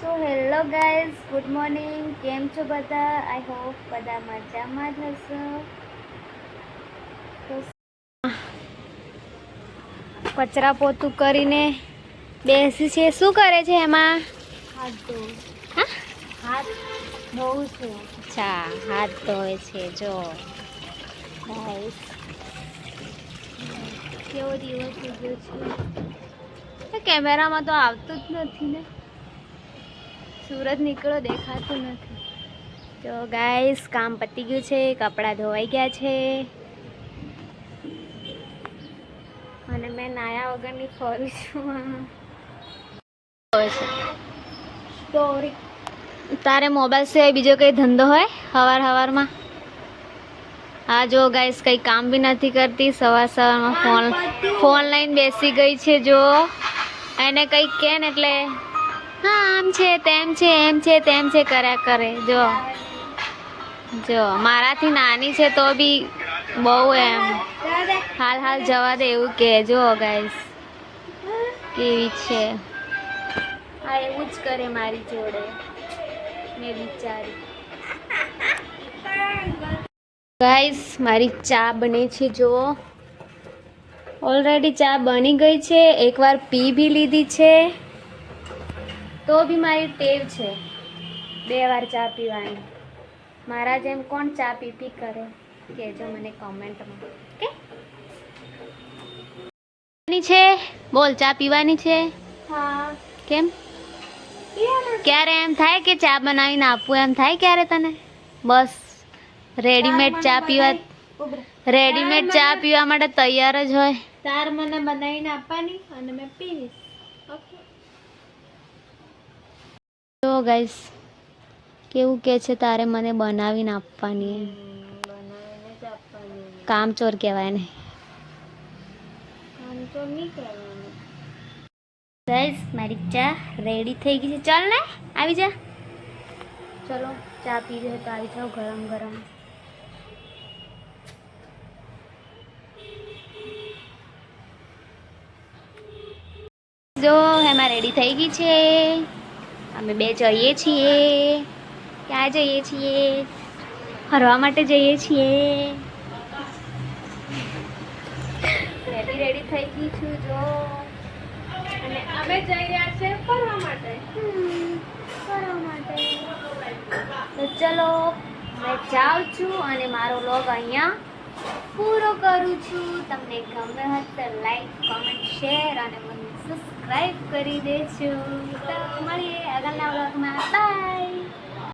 So hello guys good morning. કેમ છો બધા? આઈ હોપ બધા મજામાં જ હશો. કચરા પોતું કરીને બેસી છે. શું કરે છે એમાં? હાથ ધોવું હા? હાથ ધોવું છે. અચ્છા હાથ ધોવે છે. જો. કેવો દિવસ ઉગ્યો છે? કેમેરામાં તો આવતું જ નથી ને. સુરત નીકળો, દેખાતું નથી. તો ગાઈસ, કામ પતી ગયું છે, કપડાં ધોવાઈ ગયા છે. અને મેં નાયા વગરની ફરું છું. તારે મોબાઈલ સિવાય બીજો કંઈ ધંધો હોય? હવાર હવારમાં? હા, જો ગાઈસ, કંઈ કામ બી નથી કરતી. સવાર સવારમાં ફોન ફોન લઈને બેસી ગઈ છે, જો. એને કંઈક કે ને એટલે હા આમ છે, તેમ છે, એમ છે, તેમ છે, કર્યા કરે. જો. જો, મારાથી નાની છે તો બી બહુ એમ. હાલ હાલ જવા દે એવું કે, જો ગાઈસ કેવી છે? હા, એવું જ કરે મારી જોડે. મેં વિચારી ગાઈસ મારી ચા બને છે જુઓ ઓલરેડી ચા બની ગઈ છે. એકવાર પી બી લીધી છે. તો બી મારી ટેવ છે. બે વાર ચા પીવાની. મારા જેમ કોણ ચા પી પી કરે? કહેજો મને કોમેન્ટમાં. ઓકે? છે? બોલ ચા પીવાની છે? હા. કેમ? ક્યારે એમ થાય કે ચા બનાવીને આપું? એમ થાય ક્યારે તને? બસ. રેડીમેડ ચા પીવા રેડીમેડ ચા પીવા માટે તૈયાર જ હોય. તાર મને બનાવીને આપવાની અને મેં પીવીશ. તો ગાઈસ કેવું કે છે તારે મને બનાવીને આપવાની. કામચોર કહેવાય ને ગાઈસ મારી ચા રેડી થઈ ગઈ છે. ચાલ ને આવી જા. ચલો ચા પી છે તો આવી જાઓ ગરમ ગરમ. જો એમાં રેડી થઈ ગઈ છે. અમે બે જઈએ છીએ. ક્યાં જઈએ છીએ? ફરવા માટે જઈએ છીએ. રેડી રેડી થઈ ગઈ છું જો. અને અમે જઈ રહ્યા છે ફરવા માટે. ફરવા માટે. તો ચલો મેં જાઉં છું અને મારો લોગ અહીંયા પૂરો કરું છું. તમને ગમે હોય તો લાઈક કોમેન્ટ શેર અને મને સબસ્ક્રાઈબ કરી દેજો. તો મળીએ આગળના વ્લોગમાં બાય